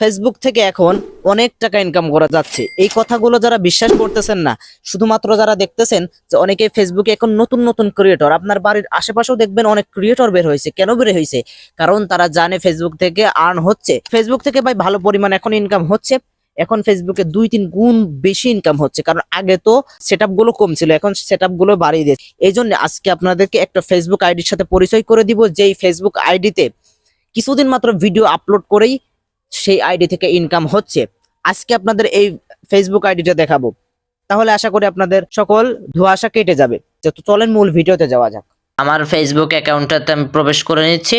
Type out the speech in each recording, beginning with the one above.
Facebook থেকে এখন অনেক টাকা ইনকাম করা যাচ্ছে। এই কথাগুলো যারা বিশ্বাস করতেছেন না, শুধুমাত্র যারা দেখতেছেন যে অনেকে ফেসবুকে এখন নতুন নতুন ক্রিয়েটর আপনার বাড়ির আশেপাশেও দেখবেন অনেক ক্রিয়েটর বের হয়েছে, কেন বের হয়েছে? কারণ তারা জানে ফেসবুক থেকে আর্ন হচ্ছে। ফেসবুক থেকে ভাই ভালো পরিমাণ এখন ইনকাম হচ্ছে, এখন ফেসবুকে দুই, তিন গুণ বেশি ইনকাম হচ্ছে। কারণ আগে তো সেটগুলো কম ছিল, এখন সেটগুলো বাড়িয়ে দিয়েছে। এই জন্য আজকে আপনাদেরকে একটা ফেসবুক আইডির সাথে পরিচয় করে দিব, যেই ফেসবুক আইডিতে কিছুদিন মাত্র ভিডিও আপলোড করেই সেই আইডি থেকে ইনকাম হচ্ছে। আজকে আপনাদের এই ফেসবুক আইডিটা দেখাবো। তাহলে আশা করি আপনাদের সকল ধোঁয়াশা কেটে যাবে। তো চলেন মূল ভিডিওতে যাওয়া যাক। আমার ফেসবুক অ্যাকাউন্টটাতে আমি প্রবেশ করে নিচ্ছি।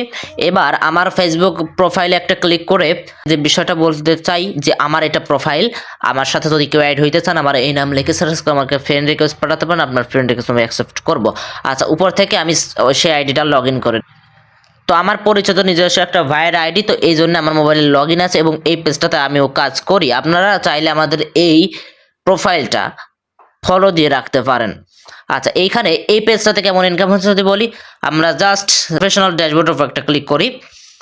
এবার আমার ফেসবুক প্রোফাইলে একটা ক্লিক করে যে বিষয়টা বলতে চাই যে আমার এটা প্রোফাইল আমার সাথে যদি কেউ অ্যাড হইতে চান, আমার এই নাম লিখে সার্চ করে আমাকে ফ্রেন্ড রিকোয়েস্ট পাঠাতে পারেন। আপনার ফ্রেন্ড রিকোয়েস্ট আমি অ্যাকসেপ্ট করব। আচ্ছা উপর থেকে আমি সেই আইডিটা লগ ইন করে তো আমার পরিচিত নিজস্ব একটা ভাইয়ের আইডি, তো এই জন্য আমার মোবাইলে লগ ইন আছে এবং এই পেজটাতে আমিও কাজ করি। আপনারা চাইলে আমাদের এই প্রোফাইলটা ফলো দিয়ে রাখতে পারেন। আচ্ছা এইখানে এই পেজটাতে কেমন ইনকাম হচ্ছে যদি বলি, আমরা জাস্ট প্রফেশনাল ড্যাশবোর্ড উপর একটা ক্লিক করি।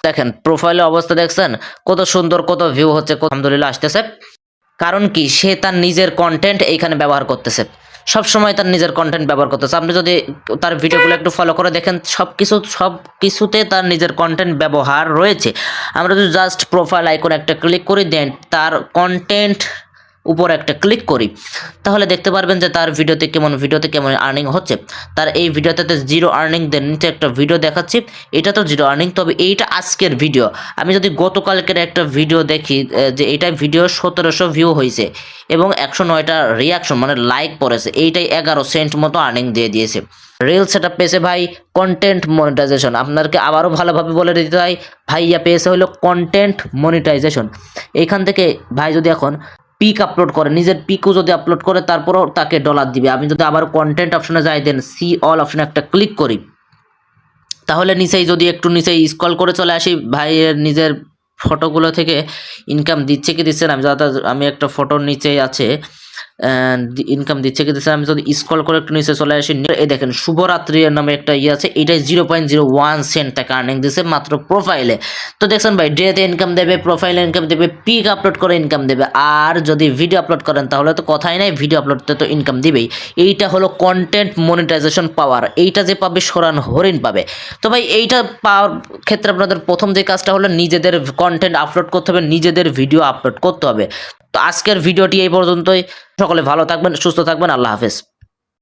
দেখেন প্রোফাইলের অবস্থা দেখছেন? কত সুন্দর, কত ভিউ হচ্ছে আলহামদুলিল্লাহ, আসতেছে। কারণ কি? সে তার নিজের কন্টেন্ট এইখানে ব্যবহার করতেছে। সব সময় তার নিজের কন্টেন্ট ব্যবহার করতেছে আপনি যদি তার ভিডিওগুলো একটু ফলো করে দেখেন সব কিছু সব কিছুতে তার নিজের কন্টেন্ট ব্যবহার রয়েছে। আমরা যদি জাস্ট প্রোফাইল আইকন একটা ক্লিক করে দেন তার কন্টেন্ট উপর একটা ক্লিক করি, তাহলে দেখতে পারবেন যে তার ভিডিওতে কেমন ভিডিওতে কেমন আর্নিং হচ্ছে। তার এই ভিডিওতে জিরো আর্নিং দেন নিচে একটা ভিডিও দেখাচ্ছি এটা তো জিরো আর্নিং তবে এইটা আজকের ভিডিও আমি যদি গতকালকের একটা ভিডিও দেখি যে এইটা ভিডিও সতেরোশো ভিউ হয়েছে, এবং একশো নয়টা রিয়াকশন মানে লাইক পড়েছে, এইটাই এগারো সেন্ট মতো আর্নিং দিয়ে দিয়েছে। রিল সেটা পেয়েছে ভাই কন্টেন্ট মনিটাইজেশন আপনাদেরকে আবারও ভালোভাবে বলে দিতে হয় ভাইয়া পেয়েছে হলো কন্টেন্ট মনিটাইজেশন এইখান থেকে ভাই যদি এখন পিক আপলোড করে, নিজের পিকও যদি আপলোড করে, তারপরও তাকে ডলার দিবে। আমি যদি আবার কন্টেন্ট অপশনে যাই দেন সি অল অপশনে একটা ক্লিক করি। তাহলে নিচেই যদি একটু নিচেই স্কল করে চলে আসি, ভাইয়ের নিজের ফটোগুলো থেকে ইনকাম দিচ্ছে কি দিচ্ছে না, আমি আমি একটা ফটোর নিচেই আছে। ইনকাম দিচ্ছে। কি আমি যদি স্ক্রল করে একটু নিচে চলে আসি, এই দেখেন, শুভরাত্রি নামে একটা ইয়ে আছে, এটাই zero point zero one cent টাকা আর্নিং দিচ্ছে মাত্র প্রোফাইলে তো দেখছেন ভাই ডেতে ইনকাম দেবে প্রোফাইলে ইনকাম দেবে পিক আপলোড করে ইনকাম দেবে। আর যদি ভিডিও আপলোড করেন, তাহলে তো কথাই নাই ভিডিও আপলোডতে তো ইনকাম দিবেই। এইটা হলো কন্টেন্ট মনিটাইজেশন পাওয়ার এইটা যে পাবে সরান হরিণ পাবে। তো ভাই, এইটা পাওয়ার ক্ষেত্রে আপনাদের প্রথম যে কাজটা হলো, নিজেদের কন্টেন্ট আপলোড করতে হবে, নিজেদের ভিডিও আপলোড করতে হবে। তো আজকের ভিডিওটি এই পর্যন্তই। সকলে ভালো থাকবেন সুস্থ থাকবেন আল্লাহ হাফেজ।